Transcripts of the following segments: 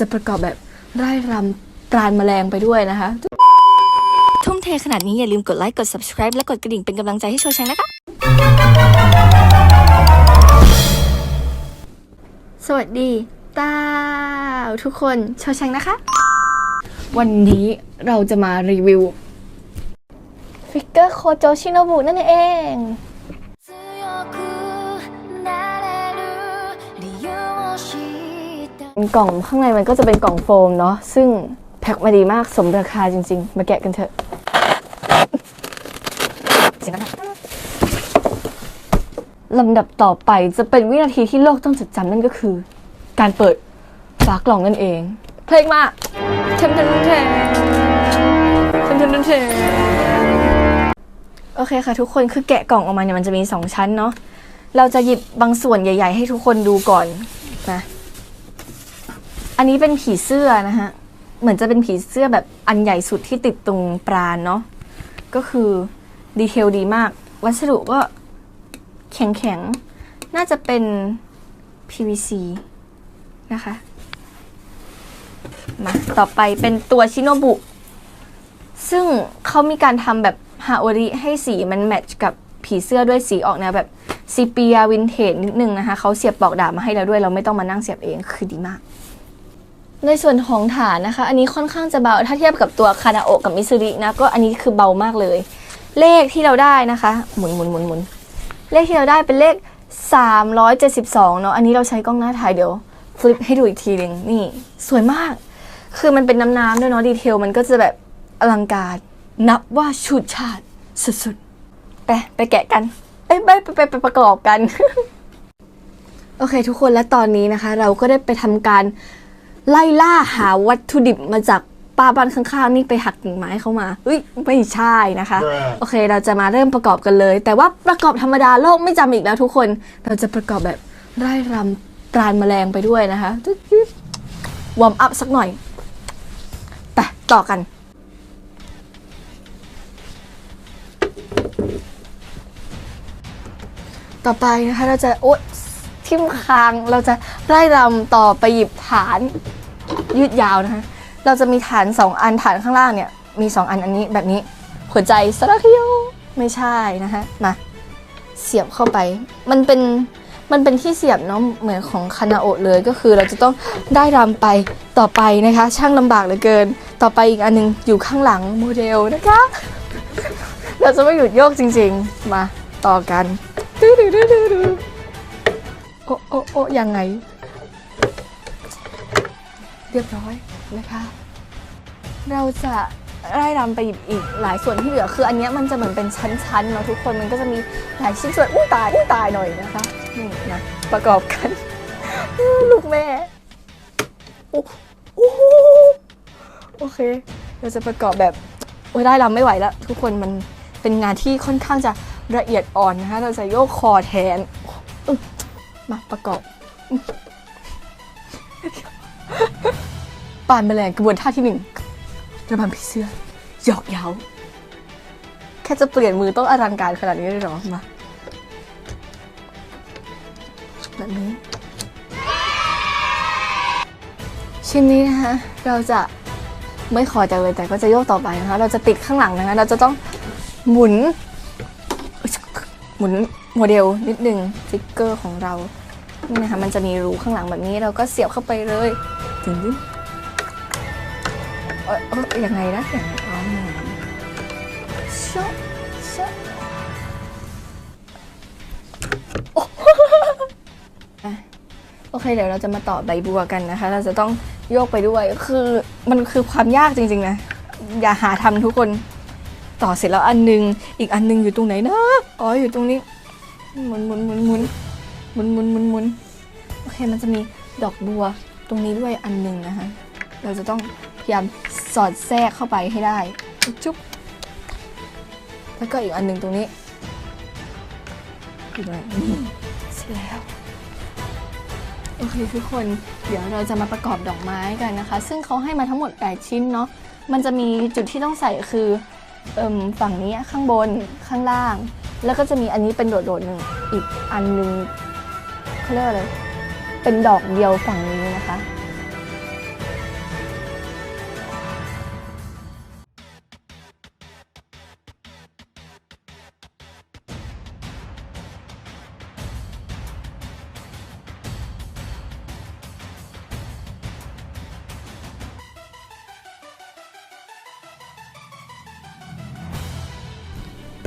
จะประกอบแบบไร่รำปราณแมลงไปด้วยนะคะ ทุ่มเทขนาดนี้อย่าลืมกดไลค์ กด subscribe และกดกระดิ่งเป็นกำลังใจให้โชว์ชังนะคะ สวัสดีตาทุกคนชาวชังนะคะ วันนี้เราจะมารีวิวฟิกเกอร์โคโจชิโนบุนั่นเอง ったกล่องข้างในมันก็จะเป็นกล่องโฟมเนาะซึ่งแพ็คมาดีมากสมราคาจริง ๆ มาแกะกันเถอะลำดับต่อไปจะเป็นวินาทีที่โลกต้องจดจำนั่นก็คือ การเปิดฝากล่องนั่นเอง เพลงมาเทมเทมเทมเทมเทมเทมเทมโอเคค่ะทุกคนคือแกะกล่องออกมาเนี่ยมันจะมีสองชั้นเนาะเราจะหยิบบางส่วนใหญ่ ๆ ให้ทุกคนดูก่อนนะ อันนี้เป็นผีเสื้อนะฮะ เหมือนจะเป็นผีเสื้อแบบอันใหญ่สุดที่ติดตรงปราณเนาะ ก็คือดีเทลดีมาก วัสดุก็แข็งแข็ง น่าจะเป็น PVC นะคะ มา ต่อไปเป็นตัวชิโนบุ ซึ่งเขามีการทำแบบฮาโอริให้สีมันแมทช์กับผีเสื้อด้วยสีออกแนวแบบซีเปียวินเทจนิดนึงนะคะ เขาเสียบปลอกดาบมาให้แล้วด้วย เราไม่ต้องมานั่งเสียบเอง คือดีมาก ในส่วนของฐานนะคะ อันนี้ค่อนข้างจะเบา ถ้าเทียบกับตัวคานาโอะกับมิซูรินะ ก็อันนี้คือเบามากเลย เลขที่เราได้นะคะ หมุนหมุนหมุนหมุนเลขที่เราได้เป็นเลข 372 เนาะ อันนี้เราใช้กล้องหน้าถ่ายเดี๋ยวฟลิปให้ดูอีกทีหนึ่งนี่ สวยมาก คือมันเป็นน้ำๆด้วยเนาะ ดีเทลมันก็จะแบบอลังการ นับว่าชุดชาติสุดๆ ไปไปแกะกันเอ้ยไปไปไปไปประกอบกัน โอเคทุกคนและตอนนี้นะคะ เราก็ได้ไปทำการ ไล่ล่าหาวัตถุดิบมาจากป้าบ้านข้างๆ นี่ไปหักกิ่งไม้เข้ามาเฮ้ยไม่ใช่นะคะ โอเค เราจะมาเริ่มประกอบกันเลย แต่ว่าประกอบธรรมดาโลกไม่จำอีกแล้วทุกคน เราจะประกอบแบบไร่รำปราณแมลงไปด้วยนะคะวอร์มอัพสักหน่อยไปต่อกันต่อไปนะคะเราจะโอ๊ยทิมคางเราจะไล่รำต่อไปหยิบฐาน ยืดยาวนะคะ เราจะมีฐานสองอันฐานข้างล่างเนี่ย มีสองอันอันนี้แบบนี้หัวใจสระคิวไม่ใช่นะคะมาเสียบเข้าไป มันเป็นมันเป็นที่เสียบเนาะเหมือนของคานาโอเลยก็คือเราจะต้องได้รำไปต่อไปนะคะ ช่างลำบากเหลือเกิน ต่อไปอีกอันหนึงอยู่ข้างหลังโมเดลนะคะ เราจะไม่หยุดโยกจริงๆ มาต่อกันดื้อดื้อดื้อดื้อดื้อโอ้โอ้โอ้ยังไง เรียบร้อยนะคะ เราจะไล่รำไปหยิบอีกหลายส่วนที่เหลือ คืออันนี้มันจะเหมือนเป็นชั้นๆเนาะทุกคนมันก็จะมีหลายชิ้นส่วนอู้ตายอู้ตายหน่อยนะคะนี่นะประกอบกัน ลูกแม่โอ้โอ้โหโอเค เราจะประกอบแบบโอ้ยได้รำไม่ไหวแล้ว ทุกคนมันเป็นงานที่ค่อนข้างจะละเอียดอ่อนนะคะเราจะโยกคอแทนมาประกอบ ปานแมลงกระบวนท่าที่หนึ่งระบำผีเสื้อหยอกเย้า แค่จะเปลี่ยนมือต้องอลังการขนาดนี้เลยเหรอมาแบบนี้ชิ้นนี้นะคะเราจะไม่ขอจังเลยแต่ก็จะโยกต่อไปนะคะ เราจะติดข้างหลังนะคะ เราจะต้องหมุน หมุนโมเดลนิดนึงฟิกเกอร์ของเรานี่นะคะมันจะมีรูข้างหลังแบบนี้ เราก็เสียบเข้าไปเลยถึงเอย เอยยังไงนะอย่างไรอ๋อนี่ชะชะโอ้อะโอเคเดี๋ยวเราจะมาต่อใบบัวกันนะคะ เราจะต้องโยกไปด้วยคือมันคือความยากจริงๆนะอย่าหาทำทุกคนต่อเสร็จแล้วอันนึง อีกอันนึงอยู่ตรงไหนนะอ๋ออยู่ตรงนี้หมุนหมุนหมุนหมุนหมุนหมุนหมุนหมุนโอเคมันจะมีดอกบัวตรงนี้ด้วยอันหนึ่งนะคะ เราจะต้อง พยายามสอดแทรกเข้าไปให้ได้ จุ๊บแล้วก็อีกอันหนึ่งตรงนี้อยู่ตรงไหนนี่เสร็จแล้วโอเคทุกคนเดี๋ยวเราจะมาประกอบดอกไม้กันนะคะ ซึ่งเขาให้มาทั้งหมด 8 ชิ้นเนาะมันจะมีจุดที่ต้องใส่คือเอ่มฝั่งนี้ข้างบนข้างล่าง แล้วก็จะมีอันนี้เป็นโดดๆหนึ่งอีกอันหนึ่งเขาเรียกอะไรเป็นดอกเดียวฝั่งนี้นะคะ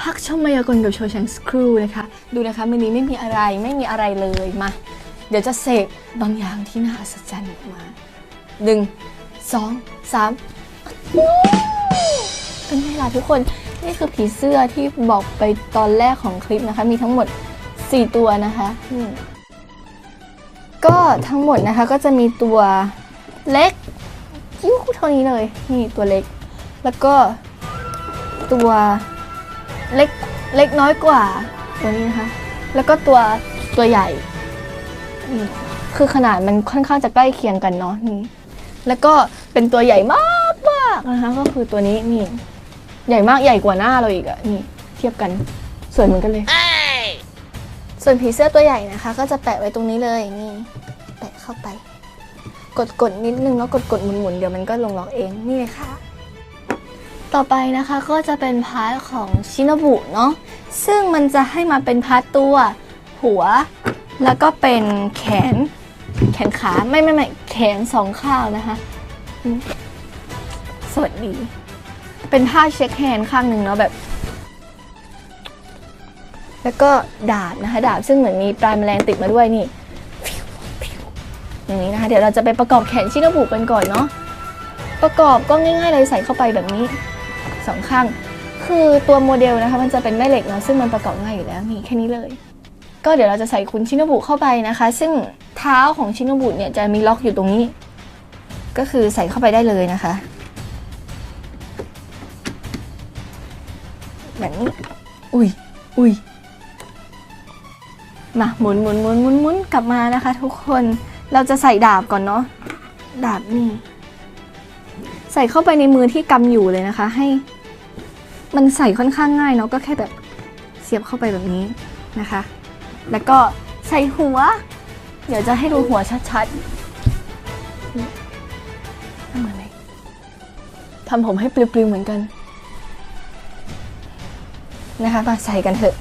พักชมมายากลกับโชว์ชังสครูนะคะ ดูนะคะมินี้ไม่มีอะไรไม่มีอะไรเลยมา เดี๋ยวจะเสกบางอย่างที่น่าอัศจรรย์ออกมาหนึ่งสองสามเป็นไงล่ะทุกคนนี่คือผีเสื้อที่บอกไปตอนแรกของคลิปนะคะ มีทั้งหมด 4 ตัวนะคะก็ทั้งหมดนะคะก็จะมีตัวเล็กยิ้วเท่านี้เลย นี่ตัวเล็ก แล้วก็ตัว เล็กเล็กน้อยกว่าตัวนี้นะคะ แล้วก็ตัวตัวใหญ่นี่คือขนาดมันค่อนข้างจะใกล้เคียงกันเนาะนี่ แล้วก็เป็นตัวใหญ่มากมากๆนะคะก็คือตัวนี้นี่ใหญ่มากใหญ่กว่าหน้าเราอีกอะนี่ เทียบกันสวยเหมือนกันเลย ส่วนผีเสื้อตัวใหญ่นะคะ ก็จะแปะไว้ตรงนี้เลยนี่แปะเข้าไป กดกดนิดนึงแล้วกดกดหมุนหมุนๆเดี๋ยวมันก็ลงล็อกเองนี่เลยค่ะ ต่อไปนะคะก็จะเป็นพาร์ทของชินบุเนาะซึ่งมันจะให้มาเป็นพาร์ทตัว หัว แล้วก็เป็นแขน แขนขาไม่ไม่ไม่แขนสองข้างนะคะ สวัสดี เป็นท่าเช็คแฮนด์ข้างหนึ่งเนาะแบบ แล้วก็ดาบนะคะดาบซึ่งเหมือนมีปลายแมลงติดมาด้วยนี่อย่างนี้นะคะ เดี๋ยวเราจะไปประกอบแขนชินบุกันก่อนเนาะประกอบก็ง่ายๆเลยใส่เข้าไปแบบนี้ สองข้าง คือตัวโมเดลนะคะมันจะเป็นแม่เหล็กเนาะซึ่งมันประกอบง่ายอยู่แล้วนี่แค่นี้เลย ก็เดี๋ยวเราจะใส่คุณชินบุเข้าไปนะคะ ซึ่งเท้าของชินบุเนี่ยจะมีล็อกอยู่ตรงนี้ ก็คือใส่เข้าไปได้เลยนะคะ แบบนี้ อุ้ยอุ้ยมาหมุนหมุนหมุนหมุนหมุนกลับมานะคะ ทุกคนเราจะใส่ดาบก่อนเนาะดาบนี่ ใส่เข้าไปในมือที่กำอยู่เลยนะคะ ให้ มันใส่ค่อนข้างง่ายเนาะก็แค่แบบเสียบเข้าไปแบบนี้นะคะ แล้วก็ใส่หัว เดี๋ยวจะให้ดูหัวชัดๆนี่ทำเหมือนไหมทำผมให้ปลิวๆเหมือนกัน นะคะมาใส่กันเถอะ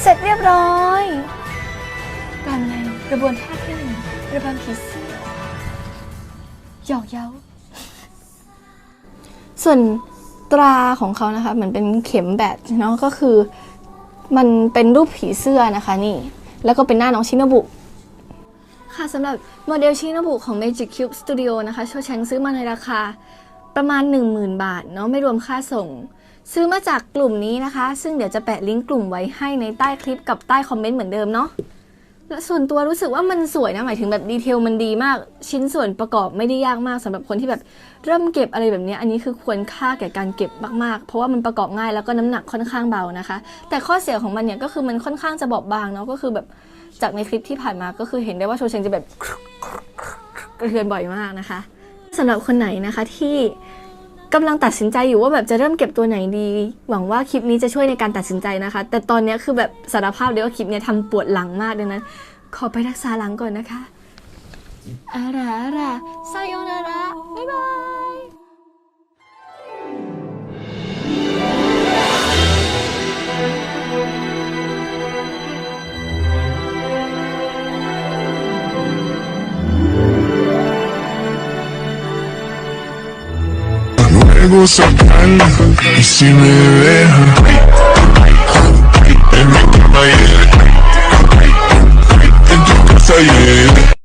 เสร็จเรียบร้อยการอะไรกระบวนท่าที่หนึ่งระบำผีเสื้อหยอกเย้า ส่วนตราของเขานะคะเหมือนเป็นเข็มแบบเนาะก็คือมันเป็นรูปผีเสื้อนะคะนี่แล้วก็เป็นหน้าน้องชินบุค่ะสำหรับโมเดลชินบุของ Magic Cube Studio นะคะโชแชงซื้อมาในราคาประมาณ 10,000 บาทเนาะไม่รวมค่าส่ง ซื้อมาจากกลุ่มนี้นะคะ ซึ่งเดี๋ยวจะแปะลิงก์กลุ่มไว้ให้ในใต้คลิปกับใต้คอมเมนต์เหมือนเดิมเนาะ ส่วนตัวรู้สึกว่ามันสวยนะหมายถึงแบบดีเทลมันดีมาก ชิ้นส่วนประกอบไม่ได้ยากมากสำหรับคนที่แบบเริ่มเก็บอะไรแบบนี้อันนี้คือควรค่าแก่การเก็บมากๆ เพราะว่ามันประกอบง่ายแล้วก็น้ำหนักค่อนข้างเบานะคะ แต่ข้อเสียของมันเนี่ยก็คือมันค่อนข้างจะบอบบางเนาะก็คือแบบจากในคลิปที่ผ่านมาก็คือเห็นได้ว่าโชเชงจะแบบกระเทือนบ่อยมากนะคะสำหรับคนไหนนะคะที่ กำลังตัดสินใจอยู่ว่าแบบจะเริ่มเก็บตัวไหนดี หวังว่าคลิปนี้จะช่วยในการตัดสินใจนะคะ แต่ตอนนี้คือแบบสารภาพเลยว่าคลิปนี้ทำปวดหลังมากดังนั้น ขอไปรักษาหลังก่อนนะคะอาราอาราซายโยนาระบ๊ายบาย algo cercano Y si me dejan En mi cama yeah. En tu casa yeah